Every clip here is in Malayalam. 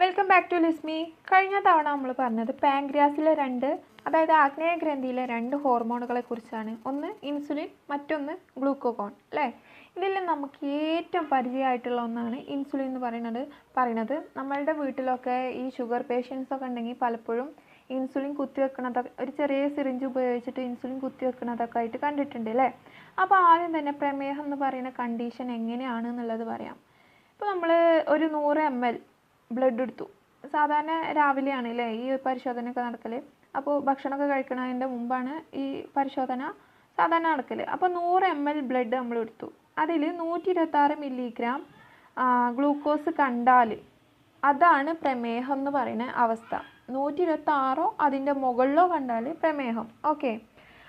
വെൽക്കം ബാക്ക് ടു ലിസ്മി കഴിഞ്ഞ തവണ നമ്മൾ പറഞ്ഞത് പാങ്ക്രിയാസിലെ രണ്ട് അതായത് ആഗ്നേയ ഗ്രന്ഥിയിലെ രണ്ട് ഹോർമോണുകളെ കുറിച്ചാണ്. ഒന്ന് ഇൻസുലിൻ മറ്റൊന്ന് ഗ്ലൂക്കോകോൺ അല്ലേ? ഇതിൽ നമുക്ക് ഏറ്റവും പരിചയമായിട്ടുള്ള ഒന്നാണ് ഇൻസുലിൻ എന്ന് പറയുന്നത്. പറയുന്നത് നമ്മളുടെ വീട്ടിലൊക്കെ ഈ ഷുഗർ പേഷ്യൻസ് ഒക്കെ ഉണ്ടെങ്കിൽ പലപ്പോഴും ഇൻസുലിൻ കുത്തിവെക്കണതൊക്കെ ഒരു ചെറിയ സിറിഞ്ച് ഉപയോഗിച്ചിട്ട് ഇൻസുലിൻ കുത്തിവെക്കണതൊക്കെ ആയിട്ട് കണ്ടിട്ടുണ്ട് അല്ലേ? അപ്പോൾ ആദ്യം തന്നെ പ്രമേഹം എന്ന് പറയുന്ന കണ്ടീഷൻ എങ്ങനെയാണ് എന്നുള്ളത് പറയാം. ഇപ്പോൾ നമ്മൾ ഒരു നൂറ് എം എൽ ബ്ലഡ് എടുത്തു. സാധാരണ രാവിലെയാണ് അല്ലേ ഈ പരിശോധനയൊക്കെ നടക്കൽ അപ്പോൾ ഭക്ഷണമൊക്കെ കഴിക്കണതിന്റെ മുമ്പാണ് ഈ പരിശോധന സാധാരണ നടക്കൽ അപ്പോൾ നൂറ് എം എൽ ബ്ലഡ് നമ്മൾ എടുത്തു. അതിൽ നൂറ്റി ഇരുപത്താറ് മില്ലിഗ്രാം ഗ്ലൂക്കോസ് കണ്ടാൽ അതാണ് പ്രമേഹം എന്ന് പറയുന്ന അവസ്ഥ. നൂറ്റി ഇരുപത്താറോ അതിന്റെ മുകളിലോ കണ്ടാൽ പ്രമേഹം. ഓക്കെ.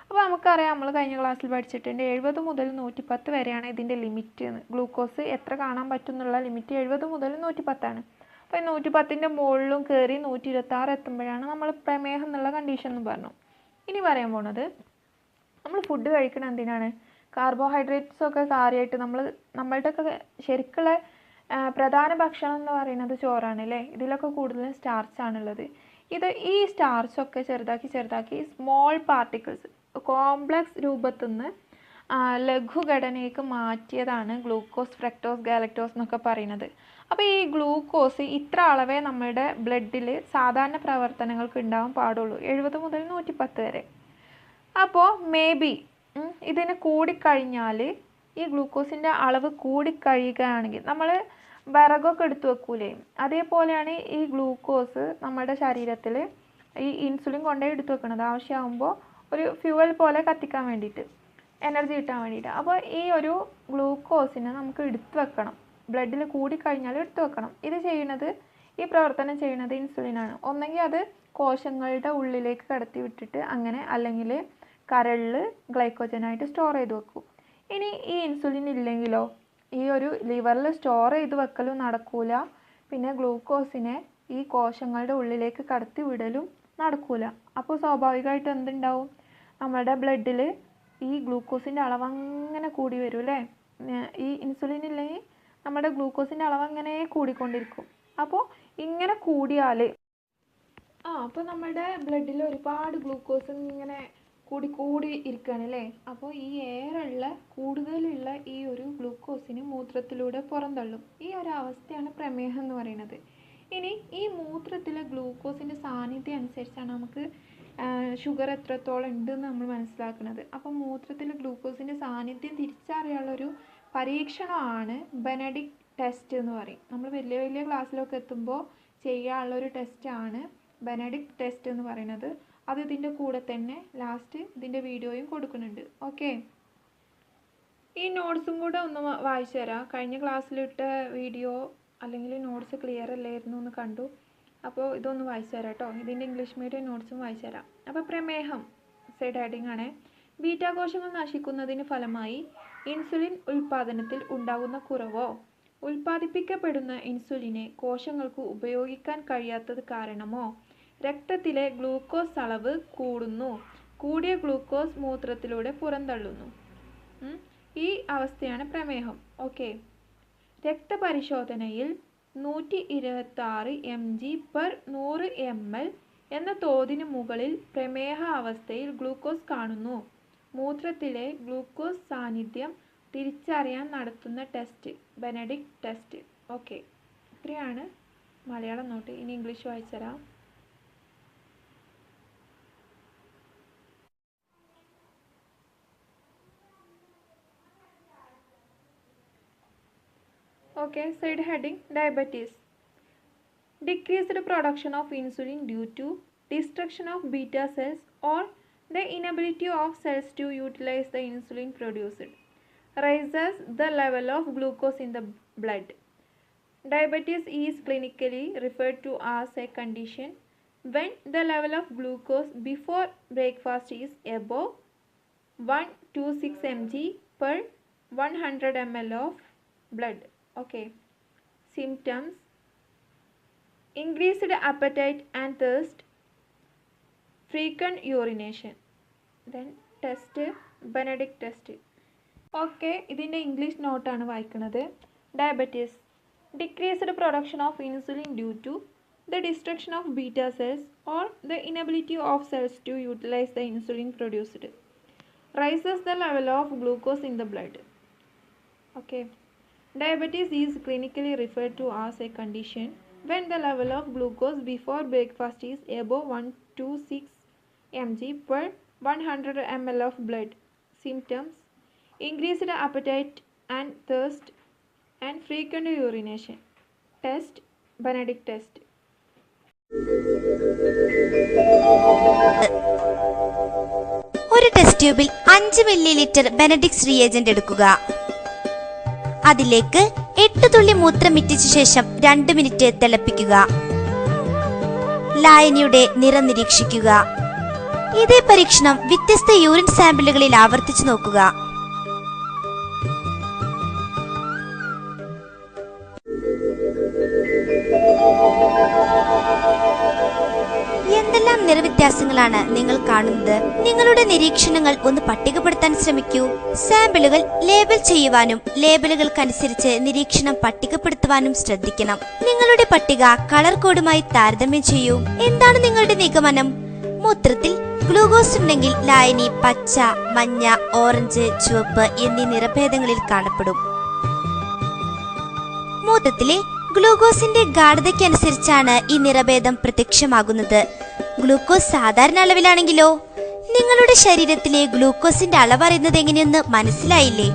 അപ്പോൾ നമുക്കറിയാം നമ്മൾ കഴിഞ്ഞ ക്ലാസ്സിൽ പഠിച്ചിട്ടുണ്ട് എഴുപത് മുതൽ നൂറ്റിപ്പത്ത് വരെയാണ് ഇതിന്റെ ലിമിറ്റ് ഗ്ലൂക്കോസ് എത്ര കാണാൻ പറ്റും എന്നുള്ള ലിമിറ്റ് എഴുപത് മുതൽ നൂറ്റിപ്പത്താണ്. അപ്പോൾ ഈ നൂറ്റിപ്പത്തിന്റെ മുകളിലും കയറി നൂറ്റി ഇരുപത്താറ് എത്തുമ്പോഴാണ് നമ്മൾ പ്രമേഹം എന്നുള്ള കണ്ടീഷൻ എന്ന് പറഞ്ഞു. ഇനി പറയാൻ പോണത് നമ്മൾ ഫുഡ് കഴിക്കണം എന്തിനാണ്? കാർബോഹൈഡ്രേറ്റ്സ് ഒക്കെ കാര്യമായിട്ട് നമ്മൾ നമ്മളുടെയൊക്കെ ശരിക്കുള്ള ആ, പ്രധാന ഭക്ഷണം എന്ന് പറയുന്നത് ചോറാണ് അല്ലേ? ഇതിലൊക്കെ കൂടുതലും സ്റ്റാർച്ച് ആണുള്ളത്. ഇത് ഈ സ്റ്റാർച്ച് ഒക്കെ ചെറുതാക്കി ചെറുതാക്കി സ്മോൾ പാർട്ടിക്കിൾസ് കോംപ്ലക്സ് രൂപത്തിൽ നിന്ന് ലഘുഘടനയ്ക്ക് മാറ്റിയതാണ് ഗ്ലൂക്കോസ് ഫ്രക്ടോസ് ഗാലക്ടോസ് എന്നൊക്കെ പറയുന്നത്. അപ്പോൾ ഈ ഗ്ലൂക്കോസ് ഇത്ര അളവേ നമ്മുടെ ബ്ലഡിൽ സാധാരണ പ്രവർത്തനങ്ങൾക്ക് ഉണ്ടാവാൻ പാടുള്ളൂ. എഴുപത് മുതൽ നൂറ്റിപ്പത്ത് വരെ. അപ്പോൾ മേ ബി ഇതിന് കൂടിക്കഴിഞ്ഞാൽ ഈ ഗ്ലൂക്കോസിന്റെ അളവ് കൂടിക്കഴിയുകയാണെങ്കിൽ നമ്മൾ വിറകൊക്കെ എടുത്തു വെക്കൂലേ? അതേപോലെയാണ് ഈ ഗ്ലൂക്കോസ് നമ്മുടെ ശരീരത്തിൽ ഈ ഇൻസുലിൻ കൊണ്ടുപോയി എടുത്തു വെക്കുന്നത് ആവശ്യമാകുമ്പോൾ ഒരു ഫ്യൂവൽ പോലെ കത്തിക്കാൻ വേണ്ടിയിട്ട്. എനർജി കിട്ടാൻ വേണ്ടിയിട്ട്. അപ്പോൾ ഈ ഒരു ഗ്ലൂക്കോസിനെ നമുക്ക് എടുത്തു വെക്കണം. ബ്ലഡിൽ കൂടിക്കഴിഞ്ഞാൽ എടുത്തു വെക്കണം. ഇത് ചെയ്യുന്നത് ഈ പ്രവർത്തനം ചെയ്യുന്നത് ഇൻസുലിനാണ് ഒന്നെങ്കിൽ അത് കോശങ്ങളുടെ ഉള്ളിലേക്ക് കടത്തി വിട്ടിട്ട് അങ്ങനെ അല്ലെങ്കിൽ കരളിൽ ഗ്ലൈക്കോജനായിട്ട് സ്റ്റോർ ചെയ്ത് വെക്കും. ഇനി ഈ ഇൻസുലിൻ ഇല്ലെങ്കിലോ ഈ ഒരു ലിവറിൽ സ്റ്റോർ ചെയ്ത് വെക്കലും നടക്കൂല. പിന്നെ ഗ്ലൂക്കോസിനെ ഈ കോശങ്ങളുടെ ഉള്ളിലേക്ക് കടത്തി വിടലും നടക്കൂല. അപ്പോൾ സ്വാഭാവികമായിട്ട് എന്തുണ്ടാവും? നമ്മുടെ ബ്ലഡിൽ ഈ ഗ്ലൂക്കോസിന്റെ അളവ് അങ്ങനെ കൂടി വരും അല്ലേ ഈ ഇൻസുലിൻ ഇല്ലെങ്കിൽ നമ്മുടെ ഗ്ലൂക്കോസിന്റെ അളവ് അങ്ങനെ കൂടിക്കൊണ്ടിരിക്കും. അപ്പോൾ ഇങ്ങനെ കൂടിയാൽ ആ അപ്പോൾ നമ്മുടെ ബ്ലഡിൽ ഒരുപാട് ഗ്ലൂക്കോസ് ഇങ്ങനെ കൂടി കൂടി ഇരിക്കുകയാണ് അല്ലേ? അപ്പോൾ ഈ ഏറുള്ള കൂടുതലുള്ള ഈ ഒരു ഗ്ലൂക്കോസിന് മൂത്രത്തിലൂടെ പുറന്തള്ളും. ഈ ഒരു അവസ്ഥയാണ് പ്രമേഹം എന്ന് പറയുന്നത്. ഇനി ഈ മൂത്രത്തിലെ ഗ്ലൂക്കോസിന്റെ സാന്നിധ്യം അനുസരിച്ചാണ് നമുക്ക് ഷുഗർ എത്രത്തോളം ഉണ്ടെന്ന് നമ്മൾ മനസ്സിലാക്കുന്നത്. അപ്പോൾ മൂത്രത്തിലെ ഗ്ലൂക്കോസിന്റെ സാന്നിധ്യം തിരിച്ചറിയാനുള്ളൊരു പരീക്ഷണമാണ് ബെനഡിക് ടെസ്റ്റ് എന്ന് പറയും. നമ്മൾ വലിയ വലിയ ക്ലാസ്സിലൊക്കെ എത്തുമ്പോൾ ചെയ്യാനുള്ളൊരു ടെസ്റ്റാണ് ബെനഡിക് ടെസ്റ്റ് എന്ന് പറയുന്നത്. അത് ഇതിന്റെ കൂടെ തന്നെ ലാസ്റ്റ് ഇതിന്റെ വീഡിയോയും കൊടുക്കുന്നുണ്ട്. ഓക്കെ ഈ നോട്ട്സും കൂടെ ഒന്ന് വായിച്ചു തരാം. കഴിഞ്ഞ ക്ലാസ്സിലിട്ട വീഡിയോ അല്ലെങ്കിൽ നോട്ട്സ് ക്ലിയർ അല്ലായിരുന്നു എന്ന് കണ്ടു. അപ്പോൾ ഇതൊന്ന് വായിച്ചു തരാം കേട്ടോ ഇതിന്റെ ഇംഗ്ലീഷ് മീഡിയം നോട്ട്സും വായിച്ചു തരാം. അപ്പോൾ പ്രമേഹം സൈഡ് ഹെഡിങ് ആണ്. ബീറ്റാഘോഷങ്ങൾ നശിക്കുന്നതിന് ഫലമായി ഇൻസുലിൻ ഉൽപ്പാദനത്തിൽ ഉണ്ടാകുന്ന കുറവോ? ഉൽപ്പാദിപ്പിക്കപ്പെടുന്ന ഇൻസുലിനെ കോശങ്ങൾക്ക് ഉപയോഗിക്കാൻ കഴിയാത്തത് കാരണമോ? രക്തത്തിലെ ഗ്ലൂക്കോസ് അളവ് കൂടുന്നു. കൂടിയ ഗ്ലൂക്കോസ് മൂത്രത്തിലൂടെ പുറന്തള്ളുന്നു. ഈ അവസ്ഥയാണ് പ്രമേഹം. ഓക്കെ രക്തപരിശോധനയിൽ നൂറ്റി ആറ് എം ജി പെർ നൂറ് എം എൽ എന്ന തോതിന് മുകളിൽ പ്രമേഹ അവസ്ഥയിൽ ഗ്ലൂക്കോസ് കാണുന്നു. മൂത്രത്തിലെ ഗ്ലൂക്കോസ് സാന്നിധ്യം തിരിച്ചറിയാൻ നടത്തുന്ന ടെസ്റ്റ് ബെനഡിക് ടെസ്റ്റ്. ഓക്കെ. ഇത്രയാണ് മലയാളം നോട്ട്. ഇനി ഇംഗ്ലീഷ് വായിച്ചുതരാം Okay, side heading diabetes. Decreased production of insulin due to destruction of beta cells or the inability of cells to utilize the insulin produced raises the level of glucose in the blood. Diabetes is clinically referred to as a condition when the level of glucose before breakfast is above 126 mg per 100 ml of blood. Okay. Symptoms increased appetite and thirst, frequent urination. Then test Benedict test. Okay ഇതിന്റെ ഇംഗ്ലീഷ് നോട്ടാണ് വായിക്കുന്നത് diabetes decreased production of insulin due to the destruction of beta cells or the inability of cells to utilize the insulin produced raises the level of glucose in the blood okay diabetes is clinically referred to as a condition when the level of glucose before breakfast is above 126 mg per 100 ml of blood symptoms increased appetite and thirst and frequent urination test benedict test ഒരു ടെസ്റ്റ് ട്യൂബിൽ അഞ്ച് മില്ലി ലിറ്റർ ബെനഡിക്സ് റിയേജന്റ് എടുക്കുക അതിലേക്ക് എട്ട് തുള്ളി മൂത്രം ഇറ്റിച്ച ശേഷം രണ്ട് മിനിറ്റ് തിളപ്പിക്കുക. ലായനിയുടെ നിറം നിരീക്ഷിക്കുക. ഇതേ പരീക്ഷണം വ്യത്യസ്ത യൂറിൻ സാമ്പിളുകളിൽ ആവർത്തിച്ചു നോക്കുക. എന്തെല്ലാം നിറവ്യത്യാസങ്ങളാണ് നിങ്ങൾ കാണുന്നത്. നിങ്ങളുടെ നിരീക്ഷണങ്ങൾ ഒന്ന് പട്ടികപ്പെടുത്താൻ ശ്രമിക്കൂ. സാമ്പിളുകൾ ലേബൽ ചെയ്യുവാനും ലേബലുകൾക്കനുസരിച്ച് നിരീക്ഷണം പട്ടികപ്പെടുത്തുവാനും ശ്രദ്ധിക്കണം. നിങ്ങളുടെ പട്ടിക കളർ കോഡുമായി താരതമ്യം ചെയ്യൂ. എന്താണ് നിങ്ങളുടെ നിഗമനം? മൂത്രത്തിൽ ഗ്ലൂക്കോസ് ഉണ്ടെങ്കിൽ ലായനി പച്ച മഞ്ഞ ഓറഞ്ച് ചുവപ്പ് എന്നീ നിറഭേദങ്ങളിൽ കാണപ്പെടും. മൂത്രത്തിലെ ഗ്ലൂക്കോസിന്റെ ഗാഠതയ്ക്കനുസരിച്ചാണ് ഈ നിറഭേദം പ്രത്യക്ഷമാകുന്നത്. ഗ്ലൂക്കോസ് സാധാരണ അളവിലാണെങ്കിലോ? നിങ്ങളുടെ ശരീരത്തിലെ ഗ്ലൂക്കോസിന്റെ അളവ് അറിയുന്നത് എങ്ങനെയെന്ന് മനസ്സിലായില്ലേ?